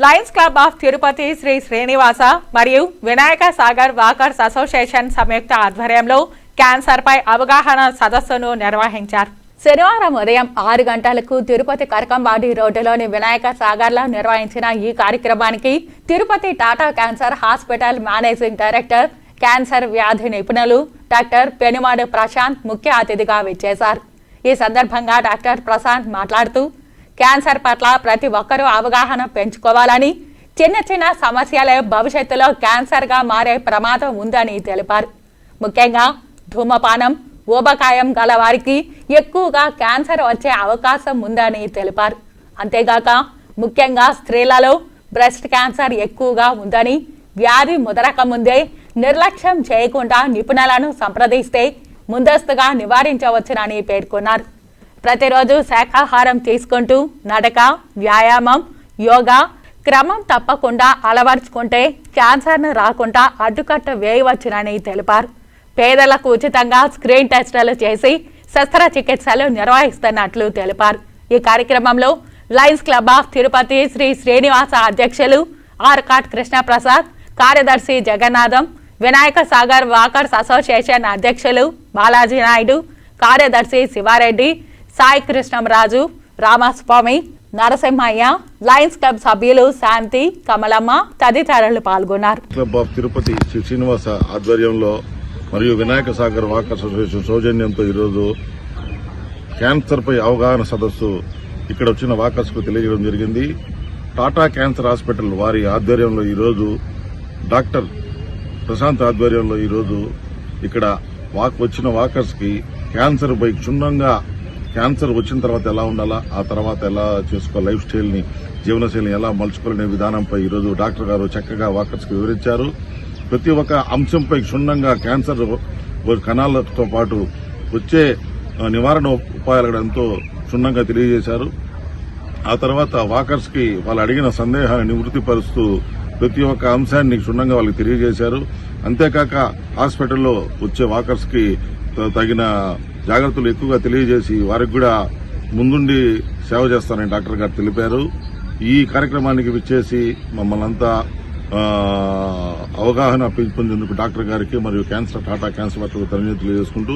Lions Club of Tirupati Shri Srinivasa మరియు Vinayaka Sagar walkers association సంయుక్త ఆధ్వర్యంలో క్యాన్సర్పై అవగాహన సదస్సును నిర్వహించారు. శనివారం ఉదయం ఆరు గంటలకు తిరుపతి కరకంబాడి రోడ్డులోని వినాయక సాగర్లో నిర్వహించిన ఈ కార్యక్రమానికి Tirupati Tata cancer hospital managing director cancer వ్యాధి నిపుణులు డాక్టర్ పెనుమాడు ప్రశాంత్ ముఖ్య అతిథిగా విచ్చేశారు. ఈ సందర్భంగా డాక్టర్ ప్రశాంత్ మాట్లాడుతూ క్యాన్సర్ పట్ల ప్రతి ఒక్కరూ అవగాహన పెంచుకోవాలని చిన్న చిన్న సమస్యలే భవిష్యత్తులో క్యాన్సర్గా మారే ప్రమాదం ఉందని తెలిపారు. ముఖ్యంగా ధూమపానం ఊబకాయం గల వారికి ఎక్కువగా క్యాన్సర్ వచ్చే అవకాశం ఉందని తెలిపారు. అంతేగాక ముఖ్యంగా స్త్రీలలో బ్రెస్ట్ క్యాన్సర్ ఎక్కువగా ఉందని వ్యాధి ముదరక ముందే నిర్లక్ష్యం చేయకుండా నిపుణులను సంప్రదిస్తే ముందస్తుగా నివారించవచ్చునని పేర్కొన్నారు. ప్రతిరోజు శాకాహారం తీసుకుంటూ నడక వ్యాయామం యోగా క్రమం తప్పకుండా అలవర్చుకుంటే క్యాన్సర్ను రాకుండా అడ్డుకట్ట వేయవచ్చునని తెలిపారు. పేదలకు ఉచితంగా స్క్రీన్ టెస్టులు చేసి శస్త్రచికిత్సలు నిర్వహిస్తున్నట్లు తెలిపారు. ఈ కార్యక్రమంలో Lions Club of Tirupati Shri Srinivasa అధ్యక్షులు ఆర్కాట్ కృష్ణప్రసాద్ కార్యదర్శి జగన్నాథం వినాయక సాగర్ వాకర్స్ అసోసియేషన్ అధ్యక్షులు బాలాజీ నాయుడు కార్యదర్శి శివారెడ్డి సాయి కృష్ణంరాజు రామస్వామి నరసింహయ్య లయన్స్ క్లబ్ సభ్యులు శాంతి కమలమ్మ తదితరులు పాల్గొన్నారు. క్లబ్ ఆఫ్ తిరుపతి శ్రీ శ్రీనివాస ఆధ్వర్యంలో మరియు వినాయక సాగర్ వాకర్స్ అసోసియేషన్ సౌజన్యంతో ఈరోజు క్యాన్సర్ పై అవగాహన సదస్సు ఇక్కడ వచ్చిన వాకర్స్కు తెలియజేయడం జరిగింది. టాటా క్యాన్సర్ హాస్పిటల్ వారి ఆధ్వర్యంలో ఈరోజు డాక్టర్ ప్రశాంత్ ఆధ్వర్యంలో ఈరోజు ఇక్కడ వాక్ వచ్చిన వాకర్స్కి క్యాన్సర్ పై క్షుణ్ణంగా క్యాన్సర్ వచ్చిన తర్వాత ఎలా ఉండాలా? ఆ తర్వాత ఎలా చేసుకో లైఫ్ స్టైల్ని జీవనశైలిని ఎలా మలుచుకోవాలనే విధానంపై ఈరోజు డాక్టర్ గారు చక్కగా వాకర్స్కి వివరించారు. ప్రతి ఒక్క అంశంపై క్షుణ్ణంగా క్యాన్సర్ కణాలతో పాటు వచ్చే నివారణ ఉపాయాలు కూడా ఎంతో క్షుణ్ణంగా తెలియజేశారు. ఆ తర్వాత వాకర్స్కి వాళ్ళు అడిగిన సందేహాన్ని నివృత్తిపరుస్తూ ప్రతి ఒక్క అంశాన్ని క్షుణ్ణంగా వాళ్ళకి తెలియజేశారు. అంతేకాక హాస్పిటల్లో వచ్చే వాకర్స్కి తగిన జాగ్రత్తలు ఎక్కువగా తెలియజేసి వారికి కూడా ముందుండి సేవ చేస్తానని డాక్టర్ గారు తెలిపారు. ఈ కార్యక్రమానికి విచ్చేసి మమ్మల్ని అంతా అవగాహన పెంపొందేందుకు డాక్టర్ గారికి మరియు క్యాన్సర్ టాటా క్యాన్సర్ డాక్టర్ ధన్యవాదాలు తెలియజేసుకుంటూ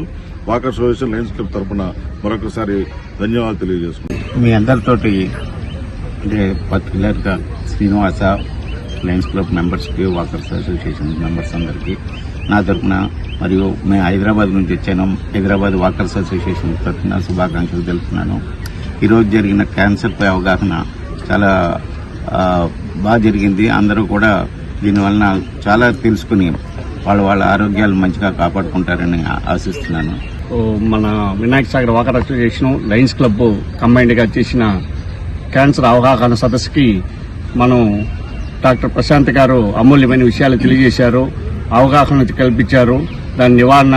వాకర్ సొల్యూషన్ లయన్స్ క్లబ్ తరపున మరొకసారి ధన్యవాదాలు తెలియజేసుకుంటాం మీ అందరితోటి అంటే పర్టికులర్గా శ్రీనివాస లయన్స్ క్లబ్ మెంబర్స్కి వాకర్స్ అసోసియేషన్ మెంబర్స్ అందరికీ నా తరఫున మరియు మేము హైదరాబాద్ నుంచి వచ్చాను. హైదరాబాద్ వాకర్స్ అసోసియేషన్ తరఫున శుభాకాంక్షలు తెలుపుతున్నాను. ఈరోజు జరిగిన క్యాన్సర్పై అవగాహన చాలా బాగా జరిగింది. అందరూ కూడా దీనివలన చాలా తెలుసుకుని వాళ్ళ వాళ్ళ ఆరోగ్యాలు మంచిగా కాపాడుకుంటారని ఆశిస్తున్నాను. మన Vinayaka Sagar walker association Lions Club కంబైండ్గా చేసిన క్యాన్సర్ అవగాహన సదస్సుకి మనం డాక్టర్ ప్రశాంత్ గారు అమూల్యమైన విషయాలు తెలియజేశారు అవగాహన కల్పించారు దాని నివారణ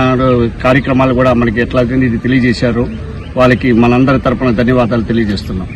కార్యక్రమాలు కూడా మనకి ఎట్లా ఇది తెలియజేశారు. వాళ్ళకి మనందరి తరపున ధన్యవాదాలు తెలియజేస్తున్నాం.